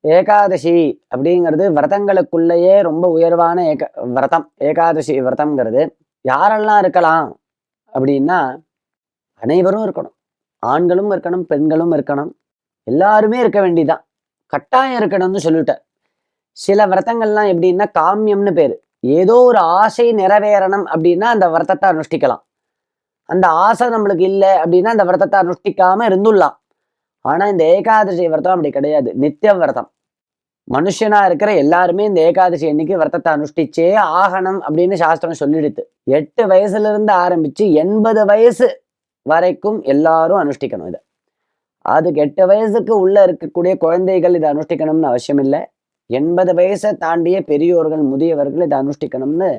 ஏகாதசி அப்படிங்கிறது விரதங்களுக்குள்ளேயே ரொம்ப உயர்வான ஏக விரதம். ஏகாதசி விரதம்ங்கிறது யாரெல்லாம் இருக்கலாம் அப்படின்னா அனைவரும் இருக்கணும். ஆண்களும் இருக்கணும் பெண்களும் இருக்கணும். எல்லாருமே இருக்க வேண்டியதான் கட்டாயம் இருக்கணும்னு சொல்லிட்டேன் சில விரதங்கள்லாம் எப்படின்னா காமியம்னு பேர். ஏதோ ஒரு ஆசை நிறைவேறணும் அப்படின்னா அந்த விரதத்தை அனுஷ்டிக்கலாம். அந்த ஆசை நம்மளுக்கு இல்லை அப்படின்னா அந்த விரதத்தை அனுஷ்டிக்காம இருந்துடலாம். ஆனால் இந்த ஏகாதசி விரதம் அப்படி கிடையாது. நித்திய விரதம். மனுஷனா இருக்கிற எல்லாருமே இந்த ஏகாதசி அன்னைக்கு விரதத்தை அனுஷ்டிச்சே ஆகணும் அப்படின்னு சாஸ்திரம் சொல்லிடுது. எட்டு வயசுல இருந்து ஆரம்பிச்சு எண்பது வயசு வரைக்கும் எல்லாரும் அனுஷ்டிக்கணும் இதை. அதுக்கு எட்டு வயசுக்கு உள்ள இருக்கக்கூடிய குழந்தைகள் இதை அனுஷ்டிக்கணும்னு அவசியம் இல்லை. எண்பது வயசை தாண்டிய பெரியோர்கள் முதியவர்கள் இதை அனுஷ்டிக்கணும்னு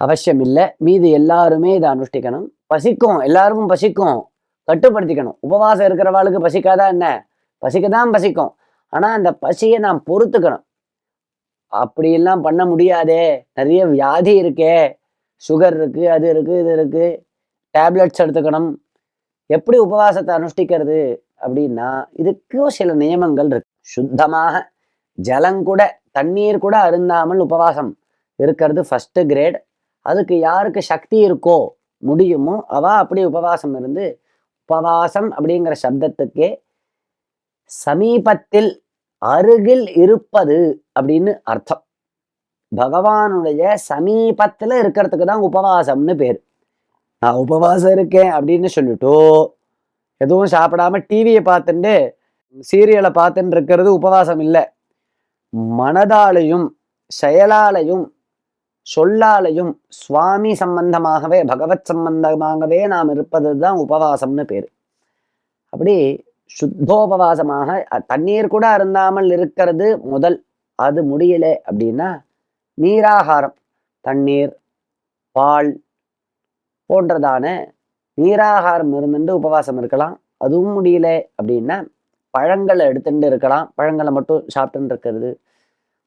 அவசியம் இல்லை. மீதி எல்லாருமே இதை அனுஷ்டிக்கணும். பசிக்கும். எல்லாருக்கும் பசிக்கும். கட்டுப்படுத்திக்கணும். உபவாசம் இருக்கிறவாளுக்கு பசிக்காதா என்ன? பசிக்கதான் பசிக்கும். ஆனால் அந்த பசியை நாம் பொறுத்துக்கணும். அப்படியெல்லாம் பண்ண முடியாதே. நிறைய வியாதி இருக்கே. சுகர் இருக்குது அது இருக்குது இது இருக்குது டேப்லெட்ஸ் எடுத்துக்கணும். எப்படி உபவாசத்தை அனுஷ்டிக்கிறது அப்படின்னா இதுக்கும் சில நியமங்கள் இருக்கு. சுத்தமாக ஜலங்கூட தண்ணீர் கூட அருந்தாமல் உபவாசம் இருக்கிறது ஃபஸ்ட்டு கிரேட் அதுக்கு யாருக்கு சக்தி இருக்கோ முடியுமோ அவ அப்படி உபவாசம் இருந்து உபவாசம் அப்படிங்கிற சப்தத்துக்கே சமீபத்தில் அருகில் இருப்பது அப்படின்னு அர்த்தம். பகவானுடைய சமீபத்தில் இருக்கிறதுக்கு தான் உபவாசம்னு பேர். நான் உபவாசம் இருக்கேன் அப்படின்னு சொல்லிட்டோ எதுவும் சாப்பிடாம டிவியை பார்த்துட்டு சீரியலை பார்த்துட்டு இருக்கிறது உபவாசம் இல்லை. மனதாலையும் செயலாலையும் சொல்லாலையும் சுவாமி சம்பந்தமாகவே பகவத் சம்பந்தமாகவே நாம் இருப்பது தான் உபவாசம்னு பேர். அப்படி சுத்தோபவாசமாக தண்ணீர் கூட அருந்தாமல் இருக்கிறது முதல் அது முடியல அப்படின்னா நீராகாரம் தண்ணீர் பால் போன்றதான நீராகாரம் இருந்துட்டு உபவாசம் இருக்கலாம். அதுவும் முடியல அப்படின்னா பழங்களை எடுத்துட்டு இருக்கலாம். பழங்களை மட்டும் சாப்பிட்டுன்னு இருக்கிறது.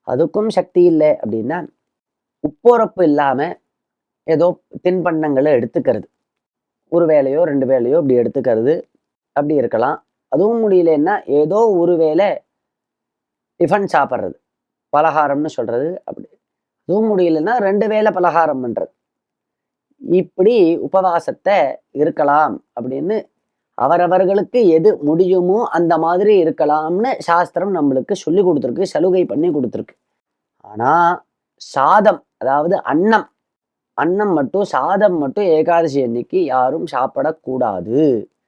அதுக்கும் சக்தி இல்லை அப்படின்னா உப்புரப்பு இல்லாமல் ஏதோ தின்பண்டங்களை எடுத்துக்கிறது. ஒரு வேளையோ ரெண்டு வேலையோ இப்படி எடுத்துக்கிறது. அப்படி இருக்கலாம். அதுவும் முடியலன்னா ஏதோ ஒரு வேளை டிஃபன் சாப்பிட்றது. பலகாரம்னு சொல்கிறது அப்படி. அதுவும் முடியலன்னா ரெண்டு வேளை பலகாரம் பண்ணுறது இப்படி உபவாசத்தை இருக்கலாம் அப்படின்னு அவரவர்களுக்கு எது முடியுமோ அந்த மாதிரி இருக்கலாம்னு சாஸ்திரம் நம்மளுக்கு சொல்லி கொடுத்துருக்கு சலுகை பண்ணி கொடுத்துருக்கு. ஆனால் சாதம் அதாவது அன்னம். அன்னம் மட்டும் சாதம் மட்டும் ஏகாதசி அன்னைக்கு யாரும் சாப்பிடக்கூடாது.